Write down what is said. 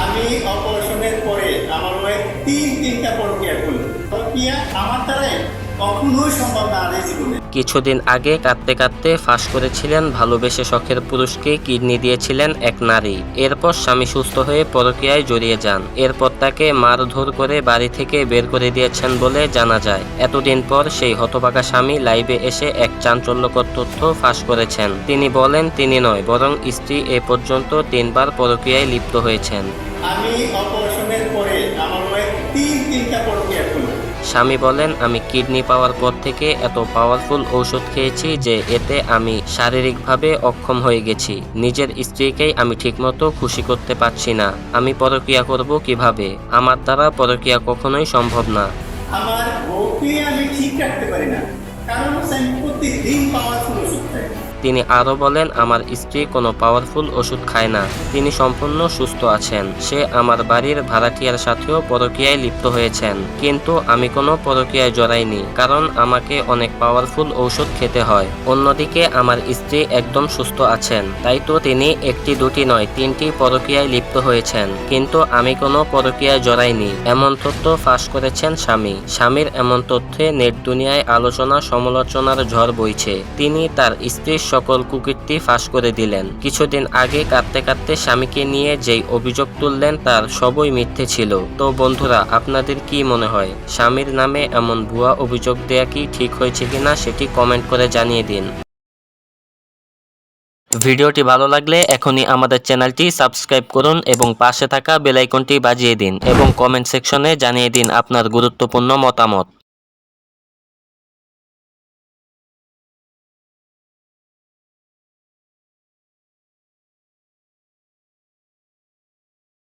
আমি অপারেশনের পরে আমার মায়ের তিন তিনটা পরকিয়া করল। পরকিয়া আমার দ্বারাই কখনোই সম্ভব না আর এই জীবনে। কিছুদিন আগে কাঁদতে কাঁদতে ফাঁস করেছিলেন ভালোবেসে শখের পুরুষকে কিডনি দিয়েছিলেন এক নারী। এরপর স্বামী সুস্থ হয়ে পরকীয়ায় জড়িয়ে যান। এরপর তাকে মারধর করে বাড়ি থেকে বের করে দিয়েছেন বলে জানা যায়। এতদিন পর সেই হতবাকা স্বামী লাইভে এসে এক চাঞ্চল্যকর তথ্য ফাঁস করেছেন। তিনি বলেন তিনি নয় বরং স্ত্রী এ পর্যন্ত তিনবার পরকীয়ায় লিপ্ত হয়েছেন। আমি অপারেশনের পরে আমার তিন তিনটা স্বামী বলেন, আমি কিডনি পাওয়ার পর থেকে এত পাওয়ারফুল ঔষধ খেয়েছি যে এতে আমি শারীরিকভাবে অক্ষম হয়ে গেছি। নিজের স্ত্রীকেই আমি ঠিকমতো খুশি করতে পারছি না। আমি পরক্রিয়া করব কীভাবে? আমার দ্বারা পরক্রিয়া কখনোই সম্ভব না। আমার বউকে আমি ঠিক রাখতে পারি না। কারণ প্রতিদিন খাই তিনি আরও বলেন, আমার স্ত্রী কোনো পাওয়ারফুল ওষুধ খায় না। তিনি সম্পূর্ণ সুস্থ আছেন। সে আমার বাড়ির ভাড়াটিয়ার সাথেও পরকীয়ায় লিপ্ত হয়েছেন। কিন্তু আমি কোনো পরকীয়ায় জড়াইনি, কারণ আমাকে অনেক পাওয়ারফুল ঔষধ খেতে হয়। অন্যদিকে আমার স্ত্রী একদম সুস্থ আছেন। তাই তো তিনি একটি দুটি নয়, তিনটি পরকীয়ায় লিপ্ত হয়েছেন। কিন্তু আমি কোনো পরকীয়ায় জড়াইনি। এমন তথ্য ফাঁস করেছেন স্বামী। স্বামীর এমন তথ্যে নেট দুনিয়ায় আলোচনা সমালোচনার ঝড় বইছে। তিনি তার স্ত্রীর সকল কুকীর্তি ফাঁস করে দিলেন। কিছুদিন আগে কাঁদতে কাঁদতে স্বামীকে নিয়ে যেই অভিযোগ তুললেন, তার সবই মিথ্যে ছিল। তো বন্ধুরা, আপনাদের কি মনে হয়, স্বামীর নামে এমন ভুয়া অভিযোগ দেয়া কি ঠিক হয়েছে কিনা সেটি কমেন্ট করে জানিয়ে দিন। ভিডিওটি ভালো লাগলে এখনই আমাদের চ্যানেলটি সাবস্ক্রাইব করুন এবং পাশে থাকা বেল আইকনটি বাজিয়ে দিন এবং কমেন্ট সেকশনে জানিয়ে দিন আপনার গুরুত্বপূর্ণ মতামত।